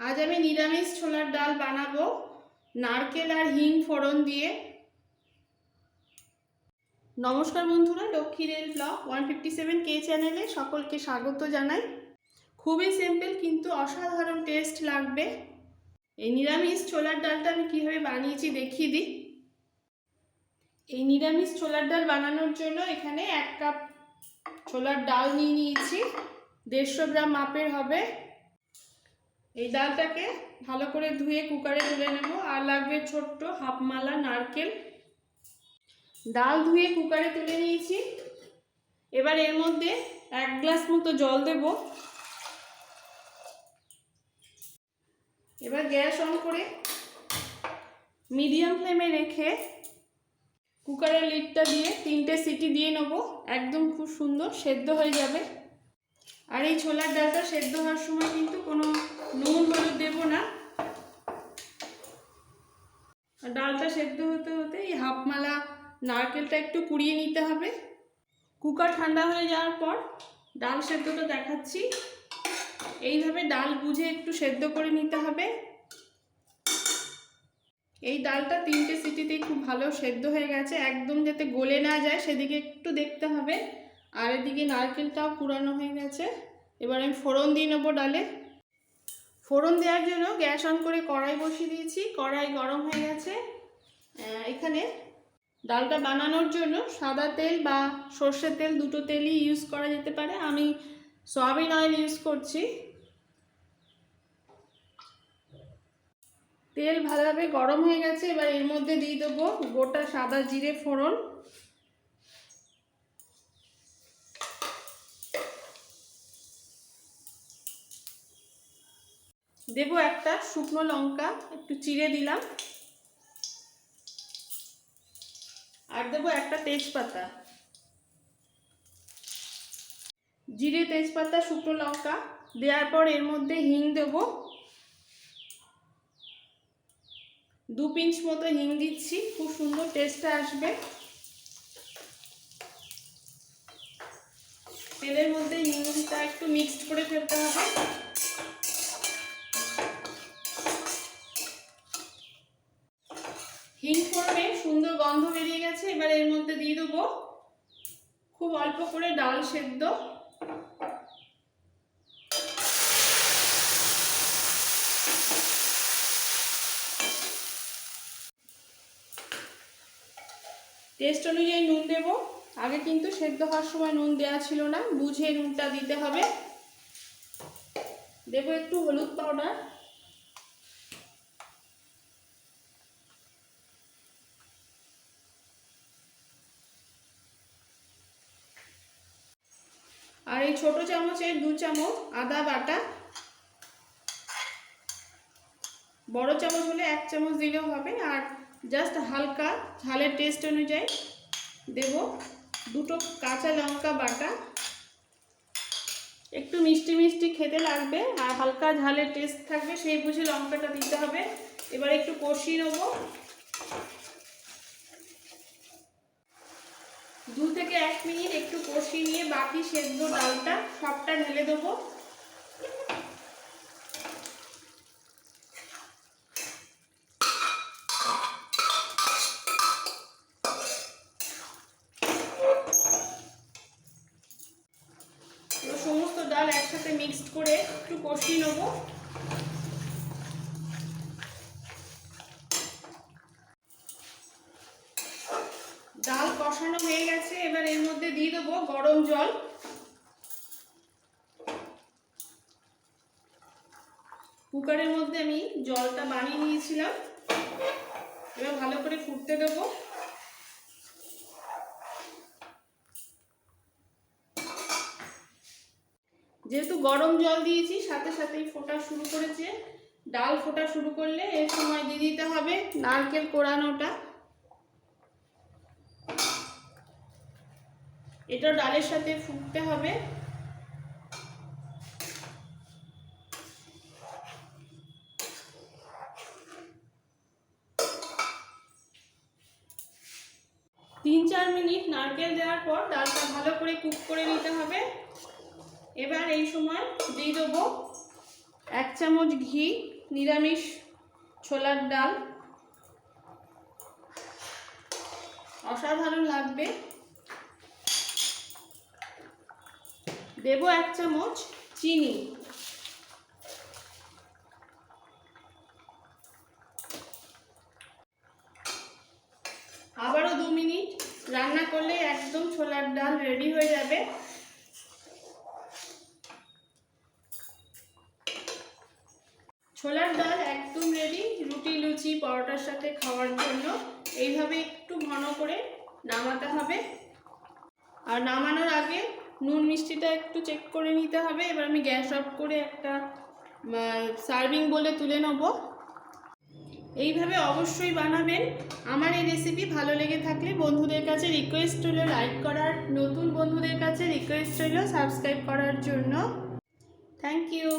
আজ আমি নিরামিষ ছোলার ডাল বানাবো, নারকেল আর হিং ফোড়ন দিয়ে। নমস্কার বন্ধুরা, Lakshmi rail blog, one fifty seven কে চ্যানেলে সকলকে স্বাগত জানাই। খুবই সিম্পল কিন্তু অসাধারণ টেস্ট লাগবে। এই নিরামিষ ছোলার ডালটা আমি কীভাবে বানিয়েছি দেখিয়ে দিই। এই নিরামিষ ছোলার ডাল বানানোর জন্য এখানে এক কাপ ছোলার ডাল নিয়ে নিয়েছি, দেড়শো গ্রাম মাপের হবে। এই ডালটাকে ভালো করে ধুয়ে কুকারে তুলে নেব। আর লাগবে ছোট্ট হাফ মালা নারকেল। ডাল ধুয়ে কুকারে তুলে নিয়েছি। এবার এর মধ্যে এক গ্লাস মতো জল দেব। এবার গ্যাস অন করে মিডিয়াম ফ্লেমে রেখে কুকারের লিডটা দিয়ে তিনটে সিটি দিয়ে নেব। একদম খুব সুন্দর সেদ্ধ হয়ে যাবে। আর এই ছোলার ডালটা সেদ্ধ হওয়ার সময় কিন্তু কোনো নুন, হলুদ দেবো না। ডালটা সেদ্ধ হতে হতে এই হাফমালা নারকেলটা একটু কুড়িয়ে নিতে হবে। কুকার ঠান্ডা হয়ে যাওয়ার পর ডাল সেদ্ধটা দেখাচ্ছি। এইভাবে ডাল বুঝে একটু সেদ্ধ করে নিতে হবে। এই ডালটা তিনটে সিটিতেই খুব ভালো সেদ্ধ হয়ে গেছে। একদম যাতে গলে না যায়, সেদিকে একটু দেখতে হবে। আর এদিকে নারকেলটাও পুরানো হয়ে গেছে। এবার আমি ফোড়ন দিয়ে নেব ডালে। ফোড়ন দেওয়ার জন্য গ্যাস অন করে কড়াই বসিয়ে দিয়েছি। কড়াই গরম হয়ে গেছে। এখানে ডালটা বানানোর জন্য সাদা তেল বা সর্ষের তেল দুটো তেলই ইউজ করা যেতে পারে। আমি সয়াবিন অয়েল ইউজ করছি। তেল ভালোভাবে গরম হয়ে গেছে। এবার এর মধ্যে দিয়ে দেবো গোটা সাদা জিরে ফোড়ন। দেব একটা শুকনো লঙ্কা, একটু চিড়ে দিলাম। আর দেবো একটা তেজপাতা। জিরে, তেজপাতা, শুকনো লঙ্কা দেওয়ার পর এর মধ্যে হিং দেবো। দু পিঞ্চ মতো হিং দিচ্ছি, খুব সুন্দর টেস্টটা আসবে। তেলের মধ্যে হিংটা একটু মিক্সড করে ফেলতে হবে। ফোড়নে সুন্দর গন্ধ বেরিয়ে গেছে, এবার এর মধ্যে দিয়ে দেবো খুব অল্প করে ডাল সেদ্ধ। টেস্ট অনুযায়ী নুন দেব। আগে কিন্তু সেদ্ধ হওয়ার সময় নুন দেওয়া ছিল না, বুঝে নুনটা দিতে হবে। দেবো একটু হলুদ পাউডার। এই ছোট চামচের দু চামচ আদা বাটা। বড় চামচ হলে এক চামচ দিলেও হবে আর জাস্ট হালকা ঝালের টেস্ট অনুযায়ী দেব দুটো কাঁচা লঙ্কা বাটা। একটু মিষ্টি মিষ্টি খেতে লাগবে আর হালকা ঝালের টেস্ট থাকবে, সেই বুঝে লঙ্কাটা দিতে হবে। এবার একটু কষিয়ে নেব। দু থেকে এক মিনিট একটু কষিয়ে নিয়ে বাকি সেদ্ধ ডালটা সবটা ঢেলে দেবো। সমস্ত ডাল একসাথে মিক্সড করে একটু কষিয়ে নেব ডাল কষানো হয়ে গেছে এবার এর মধ্যে দিয়ে দেবো গরম জল। কুকারের মধ্যে আমি জলটা বানিয়ে নিয়েছিলাম। এবার ভালো করে ফুটতে দেবো। যেহেতু গরম জল দিয়েছি, সাথে সাথেই ফোটা শুরু করেছে। ডাল ফোটা শুরু করলে এর সময় দিয়ে দিতে হবে। নারকেল কোড়ানোটা এটা ডালের সাথে ফুটতে হবে। তিন চার মিনিট নারকেল দেওয়ার পর ডালটা ভালো করে কুক করে নিতে হবে। এবার এই সময় দিয়ে দেবো এক চামচ ঘি, নিরামিষ ছোলার ডাল। অসাধারণ লাগবে। দেব এক চামচ চিনি। আবারও দু মিনিট রান্না করলে একদম ছোলার ডাল রেডি হয়ে যাবে। ছোলার ডাল একদম রেডি রুটি, লুচি, পরোটার সাথে খাওয়ার জন্য। এইভাবে একটু ঘন করে নামাতে হবে। আর নামানোর আগে নুন মিষ্টিটা একটু চেক করে নিতে হবে। এবার আমি গ্যাস অফ করে একটা সার্ভিং বলে তুলে নেব। এইভাবে অবশ্যই বানাবেন। আমার এই রেসিপি ভালো লেগে থাকলে বন্ধুদের কাছে রিকোয়েস্ট হলো লাইক করার। নতুন বন্ধুদের কাছে রিকোয়েস্ট হলো সাবস্ক্রাইব করার জন্য। Thank you